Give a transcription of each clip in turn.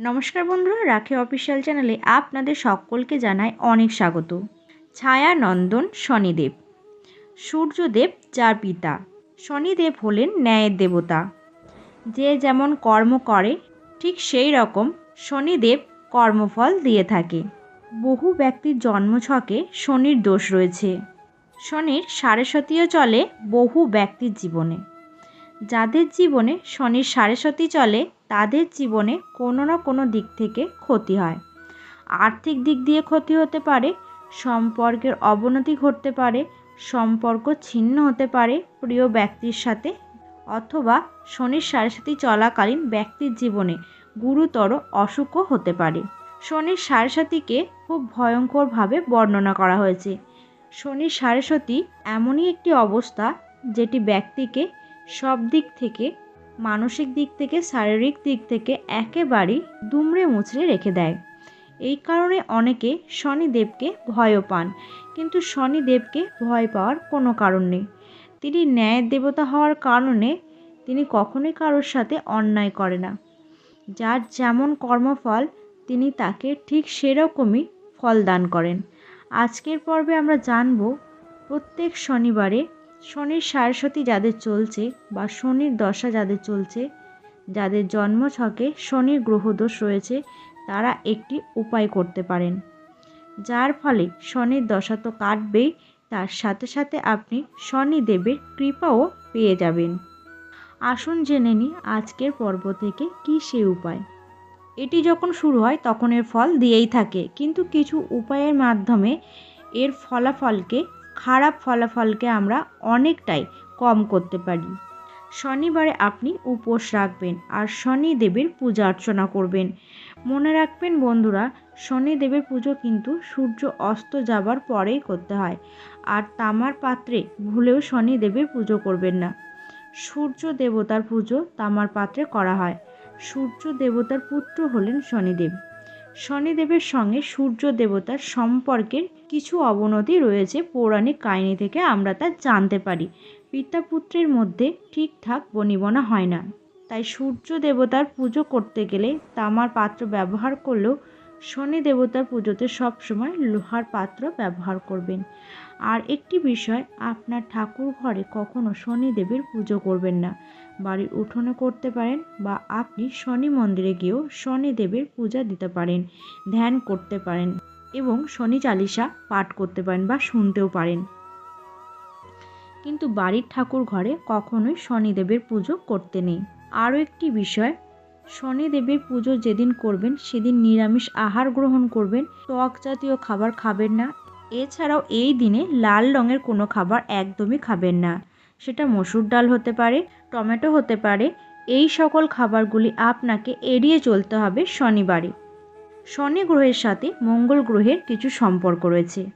নমস্কার বন্ধুরা, রাখি অফিসিয়াল চ্যানেলে আপনাদের সকলকে জানাই অনেক স্বাগত। ছায়া নন্দন শনিদেব। সূর্যদেব যার পিতা। শনিদেব হলেন ন্যায়ের দেবতা। যে যেমন কর্ম করে, ঠিক সেই রকম শনিদেব কর্মফল দিয়ে থাকে। বহু ব্যক্তির জন্মছকে শনির দোষ রয়েছে। শনির সাড়ে সতীও চলে বহু ব্যক্তির জীবনে। যাদের জীবনে শনির সাড়ে সতী চলে তাদের জীবনে কোনো না কোনো দিক থেকে ক্ষতি হয়। আর্থিক দিক দিয়ে ক্ষতি হতে পারে, সম্পর্কের অবনতি ঘটতে পারে, সম্পর্ক ছিন্ন হতে পারে প্রিয় ব্যক্তির সাথে অথবা শনির সাড়ে সাথী চলাকালীন ব্যক্তির জীবনে গুরুতর অসুখও হতে পারে। শনির সাড়ে সাথীকে খুব ভয়ঙ্করভাবে বর্ণনা করা হয়েছে। শনির সাড়ে সতী এমনই একটি অবস্থা যেটি ব্যক্তিকে সব দিক থেকে মানসিক দিক থেকে, শারীরিক দিক থেকে একেবারেই দুমড়ে মুচড়ে রেখে দেয়। এই কারণে অনেকে শনিদেবকে ভয়ও পান, কিন্তু শনিদেবকে ভয় পাওয়ার কোনো কারণ নেই। তিনি ন্যায়ের দেবতা হওয়ার কারণে তিনি কখনোই কারোর সাথে অন্যায় করে না। যার যেমন কর্মফল, তিনি তাকে ঠিক সেরকমই ফল দান করেন। আজকের পর্বে আমরা জানব, প্রত্যেক শনিবারে শনির সারস্বতী যাদের চলছে বা শনির দশা যাদের চলছে, যাদের জন্ম জন্মছকে শনির গ্রহদোষ রয়েছে, তারা একটি উপায় করতে পারেন। যার ফলে শনির দশা তো কাটবেই, তার সাথে সাথে আপনি শনিদেবের কৃপাও পেয়ে যাবেন। আসুন জেনে নিই আজকের পর্ব থেকে কী সে উপায়। এটি যখন শুরু হয় তখন এর ফল দিয়েই থাকে, কিন্তু কিছু উপায়ের মাধ্যমে এর ফলাফলকে খারাপ ফলাফলকে আমরা অনেকটাই কম করতে পারি। শনিবারে আপনি উপোস রাখবেন আর শনিদেবের পূজা অর্চনা করবেন। মনে রাখবেন বন্ধুরা শনি শনিদেবের পুজো কিন্তু সূর্য অস্ত যাবার পরেই করতে হয়। আর তামার পাত্রে ভুলেও শনি শনিদেবের পুজো করবেন না। সূর্য দেবতার পুজো তামার পাত্রে করা হয়। সূর্য দেবতার পুত্র হলেন শনিদেব। শনিদেবের সঙ্গে সূর্য দেবতার সম্পর্কের কিছু অবনতি রয়েছে পৌরাণিক কাহিনী থেকে আমরা তা জানতে পারি। পিতা পুত্রের মধ্যে ঠিকঠাক বনিবনা হয় না। তাই সূর্য দেবতার পুজো করতে গেলে তামার পাত্র ব্যবহার করলেও শনি দেবতার পুজোতে সবসময় লোহার পাত্র ব্যবহার করবেন। আর একটি বিষয়, আপনার ঠাকুর ঘরে কখনো শনিদেবের পুজো করবেন না। বাড়ির উঠোনে করতে পারেন বা আপনি শনি মন্দিরে গিয়েও শনিদেবের পূজা দিতে পারেন, ধ্যান করতে পারেন এবং শনি চালিসা পাঠ করতে পারেন বা শুনতেও পারেন। কিন্তু বাড়ির ঠাকুর ঘরে কখনোই শনিদেবের পুজো করতে নেই। আরও একটি বিষয় শনিদেবের পুজো যেদিন করবেন, সেদিন নিরামিষ আহার গ্রহণ করবেন। টক জাতীয় খাবার খাবেন না। এছাড়াও এই দিনে লাল রঙের কোনো খাবার একদমই খাবেন না। সেটা মসুর ডাল হতে পারে, টমেটো হতে পারে, এই সকল খাবারগুলি আপনাকে এড়িয়ে চলতে হবে শনিবারে। শনি গ্রহের সাথে মঙ্গল গ্রহের কিছু সম্পর্ক রয়েছে।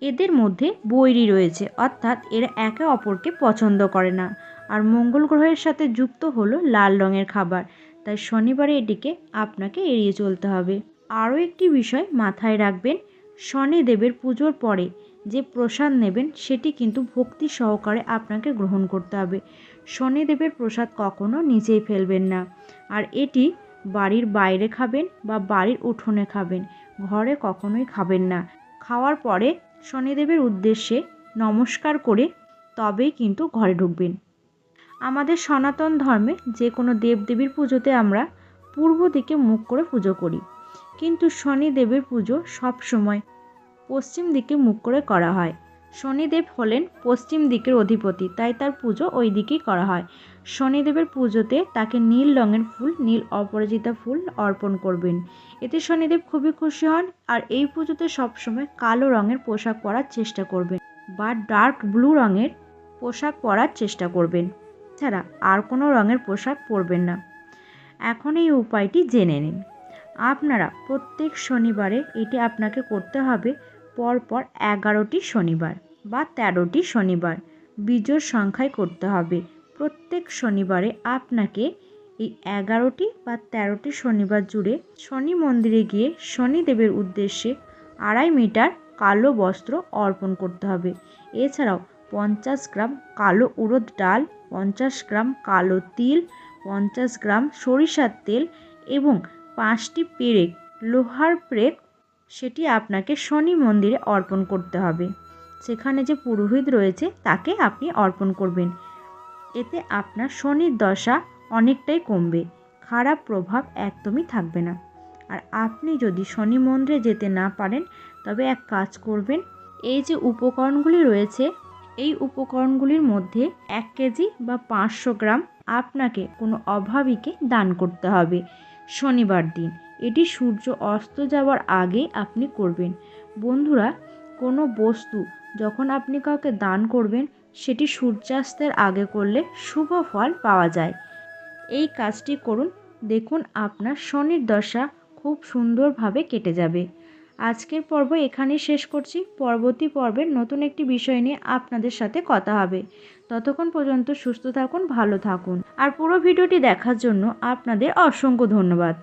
এদের মধ্যে বৈরি রয়েছে, অর্থাৎ এরা একে অপরকে পছন্দ করে না। আর মঙ্গল গ্রহের সাথে যুক্ত হলো লাল রঙের খাবার। তাই শনিবারে এটিকে আপনাকে এড়িয়ে চলতে হবে। আরও একটি বিষয় মাথায় রাখবেন, শনিদেবের পুজোর পরে যে প্রসাদ নেবেন, সেটি কিন্তু ভক্তি সহকারে আপনাকে গ্রহণ করতে হবে। শনিদেবের প্রসাদ কখনো নিচেই ফেলবেন না। আর এটি বাড়ির বাইরে খাবেন বা বাড়ির উঠোনে খাবেন, ঘরে কখনোই খাবেন না। খাওয়ার পরে শনিদেবের উদ্দেশ্যে নমস্কার করে তবেই কিন্তু ঘরে ঢুকবেন। আমাদের সনাতন ধর্মে যে কোনো দেবদেবীর পুজোতে আমরা পূর্ব দিকে মুখ করে পুজো করি। কিন্তু শনিদেবের পুজো সব সময় পশ্চিম দিকে মুখ করে করা হয়। শনিদেব হলেন পশ্চিম দিকের অধিপতি, তাই তার পুজো ওই দিকেই করা হয়। শনিদেবের পুজোতে তাকে নীল রঙের ফুল, নীল অপরাজিতা ফুল অর্পণ করবেন। এতে শনিদেব খুবই খুশি হন আর এই পুজোতে সবসময় কালো রঙের পোশাক পরার চেষ্টা করবেন বা ডার্ক ব্লু রঙের পোশাক পরার চেষ্টা করবেন। ছাড়া আর কোনো রঙের পোশাক পরবেন না। এখন এই উপায়টি জেনে নিন। আপনারা প্রত্যেক শনিবারে এটি আপনাকে করতে হবে, পরপর এগারোটি শনিবার বা তেরোটি শনিবার বিজোর সংখ্যায় করতে হবে। প্রত্যেক শনিবারে আপনাকে এই এগারোটি বা তেরোটি শনিবার জুড়ে শনি মন্দিরে গিয়ে শনিদেবের উদ্দেশ্যে আড়াই মিটার কালো বস্ত্র অর্পণ করতে হবে। এছাড়াও পঞ্চাশ গ্রাম কালো উড়দ ডাল, পঞ্চাশ গ্রাম কালো তিল, পঞ্চাশ গ্রাম সরিষার তেল এবং পাঁচটি পেরেক লোহার প্রেক সেটি আপনাকে শনি মন্দিরে অর্পণ করতে হবে। সেখানে যে পুরোহিত রয়েছে তাকে আপনি অর্পণ করবেন। এতে আপনার শনির দশা অনেকটাই কমবে, খারাপ প্রভাব একদমই থাকবে না। আর আপনি যদি শনি মন্দিরে যেতে না পারেন, তবে এক কাজ করবেন, এই যে উপকরণগুলি রয়েছে এই উপকরণগুলির মধ্যে এক কেজি বা পাঁচশো গ্রাম আপনাকে কোনো অভাবীকে দান করতে হবে। শনিবার দিন, এটি সূর্য অস্ত যাওয়ার আগেই আপনি করবেন। বন্ধুরা, কোনো বস্তু যখন আপনি কাউকে দান করবেন, সেটি সূর্যাস্তের আগে করলে শুভ ফল পাওয়া যায়। এই কাজটি করুন। দেখুন, আপনার শনির দশা খুব সুন্দরভাবে কেটে যাবে। আজকের পর্ব এখানেই শেষ করছি। পরবর্তী পর্বের নতুন একটি বিষয় নিয়ে আপনাদের সাথে কথা হবে। ততক্ষণ পর্যন্ত সুস্থ থাকুন, ভালো থাকুন। আর পুরো ভিডিওটি দেখার জন্য আপনাদের অসংখ্য ধন্যবাদ।